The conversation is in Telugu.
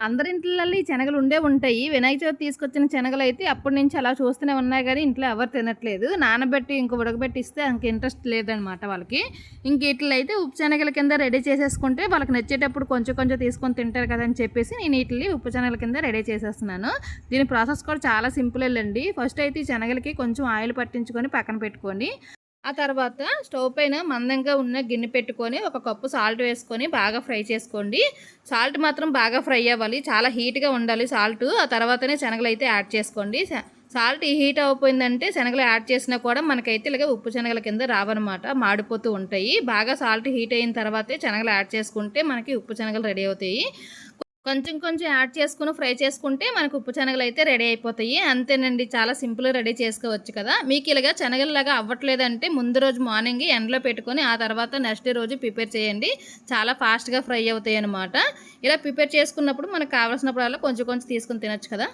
అందరింట్లలో ఈ శనగలు ఉండే ఉంటాయి. వినాయక చవితి తీసుకొచ్చిన శనగలు అయితే అప్పటి నుంచి అలా చూస్తూనే ఉన్నాయి కానీ ఇంట్లో ఎవరు తినట్లేదు. నానబెట్టి ఇంక ఉడకబెట్టి ఇస్తే అంత ఇంట్రెస్ట్ లేదనమాట వాళ్ళకి. ఇంక ఇట్లయితే ఉప్పు శనగల కింద రెడీ చేసేసుకుంటే వాళ్ళకి నచ్చేటప్పుడు కొంచెం కొంచెం తీసుకొని తింటారు కదా అని చెప్పేసి నేను వీటిని ఉప్పు శనగల కింద రెడీ చేసేస్తున్నాను. దీని ప్రాసెస్ కూడా చాలా సింపుల్ అండి. ఫస్ట్ అయితే ఈ శనగలకి కొంచెం ఆయిల్ పట్టించుకొని పక్కన పెట్టుకోండి. ఆ తర్వాత స్టవ్ పైన మందంగా ఉన్న గిన్నె పెట్టుకొని ఒక కప్పు సాల్ట్ వేసుకొని బాగా ఫ్రై చేసుకోండి. సాల్ట్ మాత్రం బాగా ఫ్రై అవ్వాలి. చాలా హీట్గా ఉండాలి సాల్ట్. ఆ తర్వాతనే శనగలు అయితే యాడ్ చేసుకోండి. సాల్ట్ హీట్ అయిపోయిందంటే శనగలు యాడ్ చేసినా కూడా మనకైతే ఇలాగ ఉప్పు శనగల కింద రావన్నమాట. మాడిపోతూ ఉంటాయి. బాగా సాల్ట్ హీట్ అయిన తర్వాతే శనగలు యాడ్ చేసుకుంటే మనకి ఉప్పు శనగలు రెడీ అవుతాయి. కొంచెం కొంచెం యాడ్ చేసుకుని ఫ్రై చేసుకుంటే మనకు ఉప్పు శనగలు అయితే రెడీ అయిపోతాయి. అంతేనండి చాలా సింపుల్గా రెడీ చేసుకోవచ్చు కదా. మీకు ఇలాగా శనగలలాగా అవ్వట్లేదంటే ముందు రోజు మార్నింగ్ ఎండలో పెట్టుకొని ఆ తర్వాత నెక్స్ట్ రోజు ప్రిపేర్ చేయండి. చాలా ఫాస్ట్గా ఫ్రై అవుతాయి అనమాట ఇలా ప్రిపేర్ చేసుకున్నప్పుడు మనకు కావాల్సినప్పుడల్లా కొంచెం కొంచెం తీసుకుని తినొచ్చు కదా.